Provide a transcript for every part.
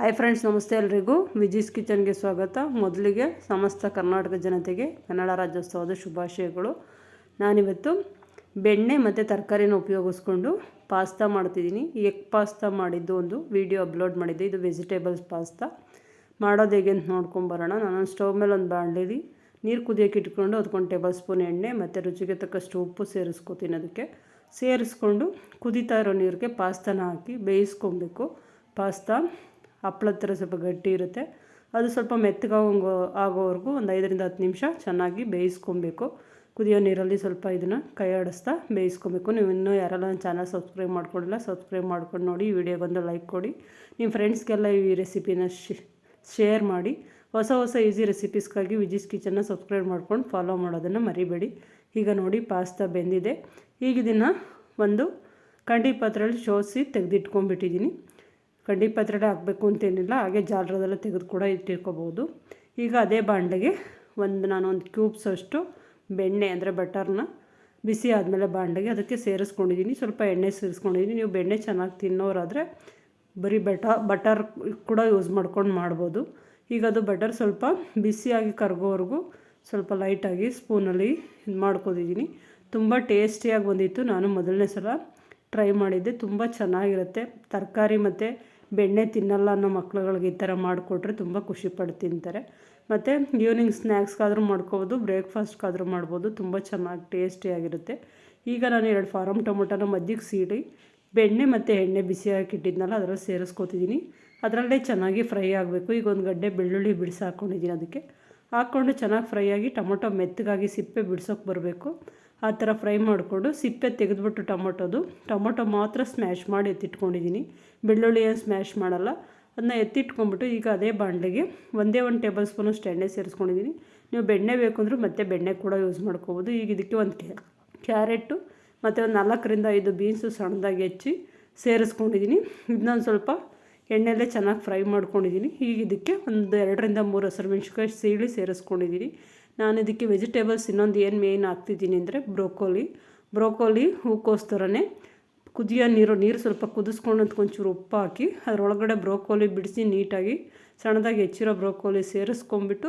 Hi friends ನಮಸ್ತೆ ಎಲ್ರಿಗೂ. ವಿಜಿಸ್ ಕಿಚನ್ಗೆ ಸ್ವಾಗತ. ಮೊದಲಿಗೆ ಸಮಸ್ತ ಕರ್ನಾಟಕ ಜನತೆಗೆ ಕನ್ನಡ ರಾಜ್ಯೋತ್ಸವದ ಶುಭಾಶಯಗಳು. ನಾನಿವತ್ತು ಬೆಣ್ಣೆ ಮತ್ತು ತರಕಾರಿನ ಉಪಯೋಗಿಸ್ಕೊಂಡು ಪಾಸ್ತಾ ಮಾಡ್ತಿದ್ದೀನಿ. ಎಗ್ ಪಾಸ್ತಾ ಮಾಡಿದ್ದು ಒಂದು ವಿಡಿಯೋ ಅಪ್ಲೋಡ್ ಮಾಡಿದ್ದೆ. ಇದು ವೆಜಿಟೇಬಲ್ಸ್ ಪಾಸ್ತಾ. ಮಾಡೋದು ಹೇಗೆ ಅಂತ ನೋಡ್ಕೊಂಬರೋಣ ನಾನು ಸ್ಟವ್ ಮೇಲೆ ಒಂದು ಬಾಣಲಿಲಿ ನೀರು ಕುದಿಯೋಕೆ ಇಟ್ಕೊಂಡು ಅದಕ್ಕೊಂದು ಟೇಬಲ್ ಸ್ಪೂನ್ ಎಣ್ಣೆ ಮತ್ತು ರುಚಿಗೆ ತಕ್ಕಷ್ಟು ಉಪ್ಪು ಸೇರಿಸ್ಕೊತೀನಿ ಅದಕ್ಕೆ. ಸೇರಿಸ್ಕೊಂಡು ಕುದಿತಾ ಇರೋ ನೀರಿಗೆ ಪಾಸ್ತಾನ ಹಾಕಿ ಬೇಯಿಸ್ಕೊಬೇಕು. ಪಾಸ್ತಾ ಹಪ್ಳದ ಥರ ಸ್ವಲ್ಪ ಗಟ್ಟಿ ಇರುತ್ತೆ. ಅದು ಸ್ವಲ್ಪ ಮೆತ್ತಗಾಗೋ ಆಗೋವರೆಗೂ ಒಂದು ಐದರಿಂದ ಹತ್ತು ನಿಮಿಷ ಚೆನ್ನಾಗಿ ಬೇಯಿಸ್ಕೊಬೇಕು. ಕುದಿಯೋ ನೀರಲ್ಲಿ ಸ್ವಲ್ಪ ಇದನ್ನು ಕೈ ಆಡಿಸ್ತಾ ಬೇಯಿಸ್ಕೊಬೇಕು. ನೀವು ಇನ್ನೂ ಯಾರೆಲ್ಲ ನನ್ನ ಚಾನಲ್ ಸಬ್ಸ್ಕ್ರೈಬ್ ಮಾಡ್ಕೊಂಡಿಲ್ಲ, ಸಬ್ಸ್ಕ್ರೈಬ್ ಮಾಡ್ಕೊಂಡು ನೋಡಿ. ಈ ವಿಡಿಯೋಗೊಂದು ಲೈಕ್ ಕೊಡಿ. ನಿಮ್ಮ ಫ್ರೆಂಡ್ಸ್ಗೆಲ್ಲ ಈ ರೆಸಿಪಿನ ಶೇರ್ ಮಾಡಿ. ಹೊಸ ಹೊಸ ಈಸಿ ರೆಸಿಪೀಸ್ಗಾಗಿ ವಿಜಿಸ್ ಕಿಚನ್ನ ಸಬ್ಸ್ಕ್ರೈಬ್ ಮಾಡ್ಕೊಂಡು ಫಾಲೋ ಮಾಡೋದನ್ನು ಮರಿಬೇಡಿ. ಈಗ ನೋಡಿ ಪಾಸ್ತಾ ಬೆಂದಿದೆ. ಈಗ ಇದನ್ನು ಒಂದು ಕಂಡಿ ಪಾತ್ರೆಯಲ್ಲಿ ಶೋಸಿ ತೆಗೆದಿಟ್ಕೊಂಡ್ಬಿಟ್ಟಿದ್ದೀನಿ. ಕಡ್ಡಿ ಪಾತ್ರೆಡೆ ಹಾಕಬೇಕು ಅಂತೇನಿಲ್ಲ, ಹಾಗೆ ಜಾಲರದೆಲ್ಲ ತೆಗೆದು ಕೂಡ ಇಟ್ಟಿರ್ಕೋಬೋದು ಈಗ ಅದೇ ಬಾಂಡೆಗೆ ಒಂದು ನಾನು ಒಂದು ಕ್ಯೂಬ್ಸ್ ಅಷ್ಟು ಬೆಣ್ಣೆ ಅಂದರೆ ಬಟರ್ನ ಬಿಸಿ ಆದಮೇಲೆ ಬಾಂಡೆಗೆ ಅದಕ್ಕೆ ಸೇರಿಸ್ಕೊಂಡಿದ್ದೀನಿ. ಸ್ವಲ್ಪ ಎಣ್ಣೆ ಸೇರಿಸ್ಕೊಂಡಿದ್ದೀನಿ. ನೀವು ಬೆಣ್ಣೆ ಚೆನ್ನಾಗಿ ತಿನ್ನೋರಾದರೆ ಬರೀ ಬಟ, ಬಟರ್ ಕೂಡ ಯೂಸ್ ಮಾಡ್ಕೊಂಡು ಮಾಡ್ಬೋದು. ಈಗ ಅದು ಬಟರ್ ಸ್ವಲ್ಪ ಬಿಸಿಯಾಗಿ ಕರಗೋವರೆಗೂ ಸ್ವಲ್ಪ ಲೈಟಾಗಿ ಸ್ಪೂನಲ್ಲಿ ಇದು ಮಾಡ್ಕೊಂಡಿದ್ದೀನಿ ತುಂಬ ಟೇಸ್ಟಿಯಾಗಿ ಬಂದಿತ್ತು. ನಾನು ಮೊದಲನೇ ಸಲ ಟ್ರೈ ಮಾಡಿದ್ದೆ. ತುಂಬ ಚೆನ್ನಾಗಿರುತ್ತೆ. ತರಕಾರಿ ಮತ್ತು ಬೆಣ್ಣೆ ತಿನ್ನಲ್ಲ ಅನ್ನೋ ಮಕ್ಳುಗಳಿಗೆ ಈ ಥರ ಮಾಡಿಕೊಟ್ರೆ ತುಂಬ ಖುಷಿಪಟ್ಟು ತಿಂತಾರೆ ಮತ್ತು ಈವ್ನಿಂಗ್ ಸ್ನ್ಯಾಕ್ಸ್ಗಾದರೂ ಮಾಡ್ಕೋಬೋದು ಬ್ರೇಕ್ಫಾಸ್ಟ್ಗಾದರೂ ಮಾಡ್ಬೋದು, ತುಂಬ ಚೆನ್ನಾಗಿ ಟೇಸ್ಟಿಯಾಗಿರುತ್ತೆ ಈಗ ನಾನು ಎರಡು ಫಾರಮ್ ಟೊಮೊಟೊನ ಮಧ್ಯಕ್ಕೆ ಸೀಡಿ, ಬೆಣ್ಣೆ ಮತ್ತು ಎಣ್ಣೆ ಬಿಸಿ ಹಾಕಿಟ್ಟಿದ್ನಲ್ಲ ಅದರಲ್ಲಿ ಸೇರಿಸ್ಕೊತಿದ್ದೀನಿ ಅದರಲ್ಲೇ ಚೆನ್ನಾಗಿ ಫ್ರೈ ಆಗಬೇಕು. ಈಗ ಒಂದು ಗಡ್ಡೆ ಬೆಳ್ಳುಳ್ಳಿ ಬಿಡಿಸಿ ಹಾಕ್ಕೊಂಡಿದ್ದೀನಿ ಅದಕ್ಕೆ. ಹಾಕ್ಕೊಂಡು ಚೆನ್ನಾಗಿ ಫ್ರೈ ಆಗಿ ಟೊಮೊಟೊ ಮೆತ್ತಗಾಗಿ ಸಿಪ್ಪೆ ಬಿಡ್ಸೋಕೆ ಬರಬೇಕು. ಆ ಥರ ಫ್ರೈ ಮಾಡಿಕೊಂಡು ಸಿಪ್ಪೆ ತೆಗೆದುಬಿಟ್ಟು ಟೊಮೊಟೊದು. ಟೊಮೊಟೊ ಮಾತ್ರ ಸ್ಮ್ಯಾಶ್ ಮಾಡಿ ಎತ್ತಿಟ್ಕೊಂಡಿದ್ದೀನಿ. ಬೆಳ್ಳುಳ್ಳಿ ಏನು ಸ್ಮ್ಯಾಶ್ ಮಾಡಲ್ಲ. ಅದನ್ನ ಎತ್ತಿಟ್ಕೊಂಡ್ಬಿಟ್ಟು ಈಗ ಅದೇ ಬಾಣಲೆಗೆ ಒಂದೇ ಒಂದು ಟೇಬಲ್ ಸ್ಪೂನಷ್ಟು ಎಣ್ಣೆ ಸೇರಿಸ್ಕೊಂಡಿದ್ದೀನಿ. ನೀವು ಬೆಣ್ಣೆ ಬೇಕು ಅಂದರೂ ಮತ್ತೆ ಬೆಣ್ಣೆ ಕೂಡ ಯೂಸ್ ಮಾಡ್ಕೋಬೋದು. ಈಗ ಇದಕ್ಕೆ ಒಂದು ಕ್ಯಾರೆಟು ಮತ್ತು ಒಂದು ನಾಲ್ಕರಿಂದ ಐದು ಬೀನ್ಸು ಸಣ್ಣದಾಗಿ ಹೆಚ್ಚಿ ಸೇರಿಸ್ಕೊಂಡಿದ್ದೀನಿ. ಇದನ್ನೊಂದು ಸ್ವಲ್ಪ ಎಣ್ಣೆಯಲ್ಲೇ ಚೆನ್ನಾಗಿ ಫ್ರೈ ಮಾಡ್ಕೊಂಡಿದ್ದೀನಿ. ಈಗ ಇದಕ್ಕೆ ಒಂದು ಎರಡರಿಂದ ಮೂರು ಹಸಿರು ಮೆಣಸಿನ್ಕಾಯಿ ಸೀಳಿ ಸೇರಿಸ್ಕೊಂಡಿದ್ದೀನಿ. ನಾನು ಇದಕ್ಕೆ ವೆಜಿಟೇಬಲ್ಸ್ ಇನ್ನೊಂದು ಏನು ಮೇಯ್ನ್ ಹಾಕ್ತಿದ್ದೀನಿ ಅಂದರೆ ಬ್ರೋಕೋಲಿ ಬ್ರೋಕೋಲಿ ಹೂಕೋಸ್ಕರನೇ ಕುದಿಯೋ ನೀರು ನೀರು ಸ್ವಲ್ಪ ಕುದಿಸ್ಕೊಂಡು ಒಂಚೂರು ಉಪ್ಪು ಹಾಕಿ, ಅದರೊಳಗಡೆ ಬ್ರೋಕೋಲಿ ಬಿಡಿಸಿ ನೀಟಾಗಿ ಸಣ್ಣದಾಗಿ ಹೆಚ್ಚಿರೋ ಬ್ರೋಕೋಲಿ ಸೇರಿಸ್ಕೊಂಬಿಟ್ಟು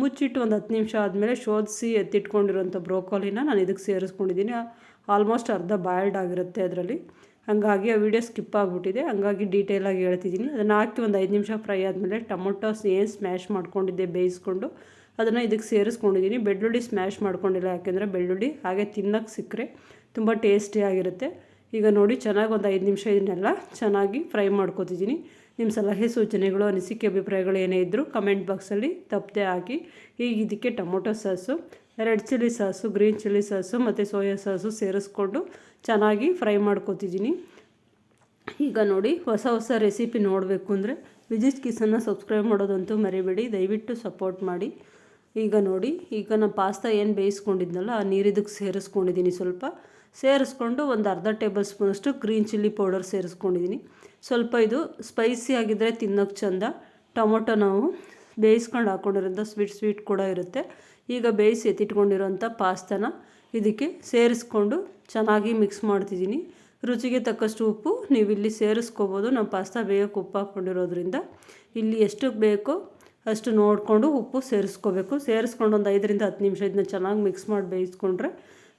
ಮುಚ್ಚಿಟ್ಟು ಒಂದು ಹತ್ತು ನಿಮಿಷ ಆದಮೇಲೆ ಶೋಧಿಸಿ ಎತ್ತಿಟ್ಕೊಂಡಿರೋಂಥ ಬ್ರೋಕೋಲಿನ ನಾನು ಇದಕ್ಕೆ ಸೇರಿಸ್ಕೊಂಡಿದ್ದೀನಿ. ಆಲ್ಮೋಸ್ಟ್ ಅರ್ಧ ಬಾಯ್ಲ್ಡ್ ಆಗಿರುತ್ತೆ ಅದರಲ್ಲಿ. ಹಾಗಾಗಿ ಆ ವಿಡಿಯೋ ಸ್ಕಿಪ್ ಆಗಿಬಿಟ್ಟಿದೆ. ಹಂಗಾಗಿ ಡೀಟೇಲಾಗಿ ಹೇಳ್ತಿದ್ದೀನಿ. ಅದನ್ನು ಹಾಕಿ ಒಂದು ಐದು ನಿಮಿಷ ಫ್ರೈ ಆದಮೇಲೆ ಟೊಮೊಟೋಸ್ ಏನು ಸ್ಮ್ಯಾಶ್ ಮಾಡ್ಕೊಂಡಿದ್ದೆ ಬೇಯಿಸ್ಕೊಂಡು ಅದನ್ನು ಇದಕ್ಕೆ ಸೇರಿಸ್ಕೊಂಡಿದ್ದೀನಿ ಬೆಳ್ಳುಳ್ಳಿ ಸ್ಮ್ಯಾಶ್ ಮಾಡ್ಕೊಂಡಿಲ್ಲ. ಯಾಕೆಂದರೆ ಬೆಳ್ಳುಳ್ಳಿ ಹಾಗೆ ತಿನ್ನೋಕ್ಕೆ ಸಿಕ್ಕರೆ ತುಂಬ ಟೇಸ್ಟಿಯಾಗಿರುತ್ತೆ ಈಗ ನೋಡಿ ಚೆನ್ನಾಗಿ ಒಂದು ಐದು ನಿಮಿಷ ಇದನ್ನೆಲ್ಲ ಚೆನ್ನಾಗಿ ಫ್ರೈ ಮಾಡ್ಕೋತಿದ್ದೀನಿ ನಿಮ್ಮ ಸಲಹೆ ಸೂಚನೆಗಳು, ಅನಿಸಿಕೆ ಅಭಿಪ್ರಾಯಗಳು ಏನೇ ಇದ್ದರೂ ಕಮೆಂಟ್ ಬಾಕ್ಸಲ್ಲಿ ತಪ್ಪದೆ ಹಾಕಿ. ಈಗ ಇದಕ್ಕೆ tomato sauce, red chilli sauce, green chilli sauce ಮತ್ತು ಸೋಯಾ ಸಾಸು ಸೇರಿಸ್ಕೊಂಡು ಚೆನ್ನಾಗಿ ಫ್ರೈ ಮಾಡ್ಕೋತಿದ್ದೀನಿ ಈಗ ನೋಡಿ ಹೊಸ ಹೊಸ ರೆಸಿಪಿ ನೋಡಬೇಕು ಅಂದರೆ ವಿಜಿಟ್ ಕಿಸನ್ನ ಸಬ್ಸ್ಕ್ರೈಬ್ ಮಾಡೋದಂತೂ ಮರಿಬೇಡಿ. ದಯವಿಟ್ಟು ಸಪೋರ್ಟ್ ಮಾಡಿ. ಈಗ ನೋಡಿ, ಈಗ ನಾನು ಪಾಸ್ತಾ ಏನು ಬೇಯಿಸ್ಕೊಂಡಿದ್ನಲ್ಲ, ಆ ನೀರಿದಕ್ಕೆ ಸೇರಿಸ್ಕೊಂಡಿದ್ದೀನಿ ಸ್ವಲ್ಪ. ಸೇರಿಸ್ಕೊಂಡು ಒಂದು ಅರ್ಧ ಟೇಬಲ್ ಸ್ಪೂನಷ್ಟು ಗ್ರೀನ್ ಚಿಲ್ಲಿ ಪೌಡರ್ ಸೇರಿಸ್ಕೊಂಡಿದ್ದೀನಿ ಸ್ವಲ್ಪ ಇದು ಸ್ಪೈಸಿ ಆಗಿದ್ದರೆ ತಿನ್ನೋಕ್ಕೆ ಚಂದ. ಟೊಮೊಟೊ ನಾವು ಬೇಯಿಸ್ಕೊಂಡು ಹಾಕ್ಕೊಂಡಿರೋಂಥ ಸ್ವೀಟ್ ಸ್ವೀಟ್ ಕೂಡ ಇರುತ್ತೆ. ಈಗ ಬೇಯಿಸಿ ಎತ್ತಿಟ್ಕೊಂಡಿರೋಂಥ ಪಾಸ್ತಾನ ಇದಕ್ಕೆ ಸೇರಿಸ್ಕೊಂಡು ಚೆನ್ನಾಗಿ ಮಿಕ್ಸ್ ಮಾಡ್ತಿದ್ದೀನಿ ರುಚಿಗೆ ತಕ್ಕಷ್ಟು ಉಪ್ಪು ನೀವು ಇಲ್ಲಿ ಸೇರಿಸ್ಕೋಬೋದು. ನಾವು ಪಾಸ್ತಾ ಬೇಯೋಕ್ಕೆ ಉಪ್ಪು ಹಾಕ್ಕೊಂಡಿರೋದ್ರಿಂದ ಇಲ್ಲಿ ಎಷ್ಟು ಬೇಕೋ ಅಷ್ಟು ನೋಡಿಕೊಂಡು ಉಪ್ಪು ಸೇರಿಸ್ಕೋಬೇಕು. ಸೇರಿಸ್ಕೊಂಡು ಒಂದು ಐದರಿಂದ ಹತ್ತು ನಿಮಿಷ ಇದನ್ನ ಚೆನ್ನಾಗಿ ಮಿಕ್ಸ್ ಮಾಡಿ ಬೇಯಿಸ್ಕೊಂಡ್ರೆ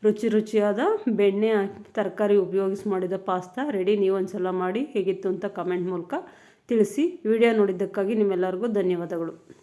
ರುಚಿ ರುಚಿಯಾದ ಬೆಣ್ಣೆ ಹಾಕಿ ತರಕಾರಿ ಉಪಯೋಗಿಸಿ ಮಾಡಿದ ಪಾಸ್ತಾ ರೆಡಿ ನೀವು ಸಲ ಮಾಡಿ ಹೇಗಿತ್ತು ಅಂತ ಕಮೆಂಟ್ ಮೂಲಕ ತಿಳಿಸಿ. ವಿಡಿಯೋ ನೋಡಿದ್ದಕ್ಕಾಗಿ ನಿಮ್ಮೆಲ್ಲರಿಗೂ ಧನ್ಯವಾದಗಳು.